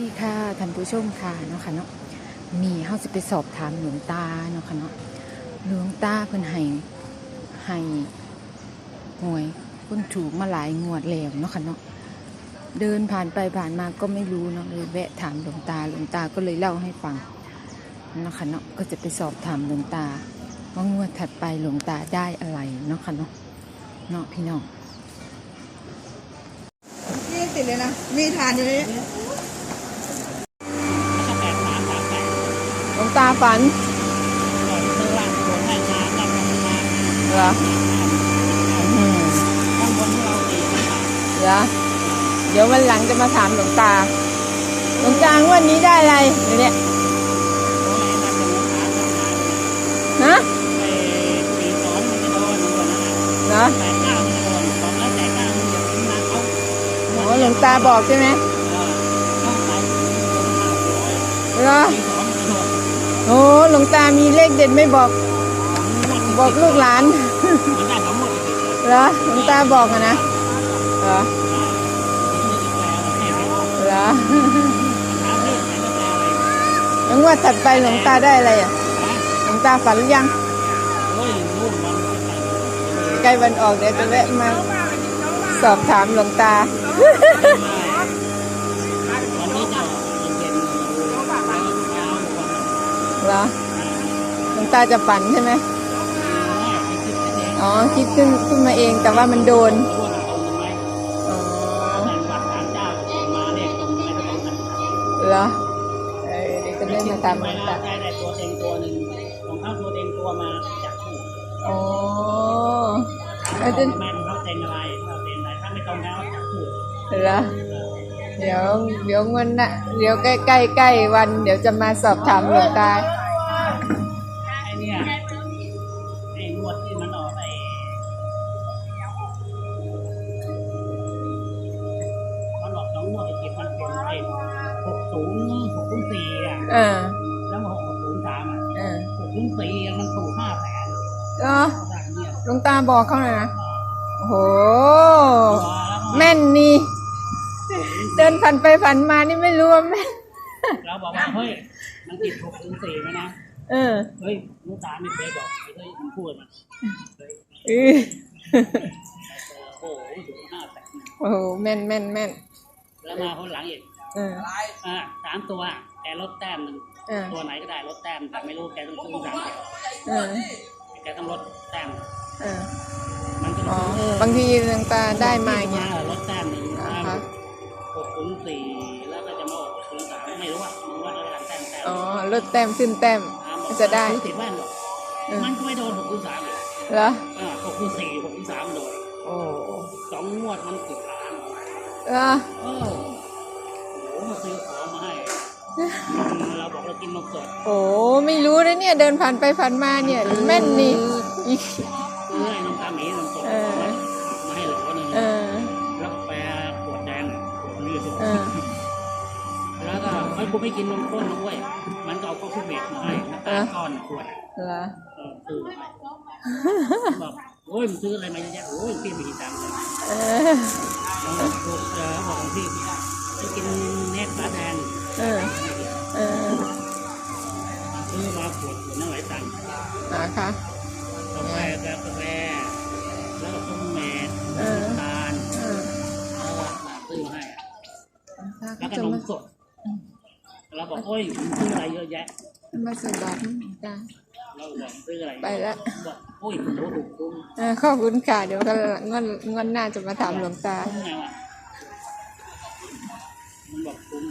ดีค่ะท่านผู้ชมค่ะเนาะค่ะเนาะมีเฮาสิไปสอบถามหลวงตาเนาะค่ะเนาะหลวงตาเพิ่นให้ให้หวยเพิ่นถูกมาหลายงวดแล้วเนาะค่ะเนาะเดินผ่านไปผ่านมาก็ไม่รู้เนาะเลยแวะถามหลวงตาหลวงตาก็เลยเล่าให้ฟังเนาะค่ะเนาะก็จะไปสอบถามหลวงตาว่างวดถัดไปหลวงตาได้อะไรเนาะค่ะเนาะเนาะพี่น้องยี่สิบเลยนะมีฐานอยู่เลย หลวง ตาฝันเหรอเหรอเดี๋ยววันหลังจะมาถามหลวงตา หลวงตางวันนี้ได้อะไรเนี่ยฮะเหรอโอ้หลวงตาบอกใช่ไหมเหรอ อ้หลวงตามีเลขเด็ดไม่บอก บอกลูกหลานเหรอหลวงตาบอกอะนะเหรอเหรอยังว่าถัดไปหลวงตาได้อะไรอะหลวงตาฝันหรือยังใกล้วันออกเดี๋ยวจะแวะมา สอบถามหลวงตา เหรอหลวง ตาจะฝันใช่ไหมอ๋อคิดขึ้นขึ้นมาเองแต่ว่ามันโดนอ๋อเหรอเออเดี๋ยวก็ได้มาตามหลวงตาได้ได้ตัวเต็งตัวหนึ่งของเขาตัวเต็งตัวมาจากคู่อ๋อเอแม่อจะของเขาเต็งอะไรเราเต็งอะไรถ้าไม่ตรงแล้วจากคู่เหรอเดี๋ยวเดี๋ยวเงินน่ะเดี๋ยวใกล้ใกล้ใกล้วัน เดี๋ยวจะมาสอบถามหลวงตา ศูนย์สี่อะเออแล้วมาหกศูนย์สามอะเออหกศูนย์สี่มันถูกห้าแสนเนาะเขาสั่งเนี่ยหลวงตาบอกเขาหน่อยนะโอ้โหแล้วก็แม่นนี่ เดินผ่านไปผ่านมานี่ไม่รู้ว่าแม่นเราบอกว่าเฮ้ยมันติดหกศูนย์สี่ไหมนะเออเฮ้ยลูกตาไม่เคยบอกเฮ้ยมันพูดมาเฮ้ยเออโอ้โหถูกห้าแสนโอ้โหแม่นแม่นแม่นแล้วมาคนหลังอีก เออ อ่าสามตัวแกลดแต้มหนึ่งเออ ตัวไหนก็ได้ลดแต้มแต่ไม่รู้แกต้องซื้อสามแกเออ แกต้องลดแต้มเออ มันก็อ๋อเออบางทีหลวงตาได้มาอย่างเงี้ย ลดแต้มหนึ่งนะคะหกศูนย์สี่แล้วก็จะมาออกศูนย์สามไม่รู้ว่ามันว่าอะไรแต้มแต้มอ๋อลดแต้มขึ้นแต้มก็จะได้ ติดแว่นหรอกเออมันก็ไม่โดนหกศูนย์สามเลยเหรออ่าหกศูนย์สี่หกศูนย์สามโดนโอ้สองงวดมันติดล้าน เหรอ เออ บอกเรากินนมสดโอ้ไม่รู้นะเนี่ยเดินผ่านไปผ่านมาเนี่ยแม่นนี่อีกซื้อให้น้ำตาหมีนมสดเออมาให้โหลหนึ่งเออแล้วแปรขวดแดงขวดนี้เออแล้วก็ไอ้กูไม่กินนมข้นด้วย มันก็เอาข้าวคุกเม็ดมาให้น้ำตาลก้อนขวดเหรอเออซื้อไปบอกโอ้ยมึงซื้ออะไรมาเยอะแยะโอ้ยพี่ไม่มีตังค์เลยเออแล้วบอกเออบอกของพี่ไปกินเน็ตฟ้าแดงเออ นะคะกาแฟกาแฟแล้วก็ต้มแม่เออน้ำตาลเออแล้วก็ซื้อมาให้อะถ้าแล้วก็จะนมมาสดเราบอกโอ้ยมึงซื้ออะไรเยอะแยะมาใส่บาตรมั้งหลวงตาเราบอกซื้ออะไรไปละบอกโอ้ยโหถูกคุ้มเออขอบคุณค่ะเดี๋ยวก็งอนงอนหน้าจะมาถามหลวงตาคุ้มไงวะมันบอกคุ้ม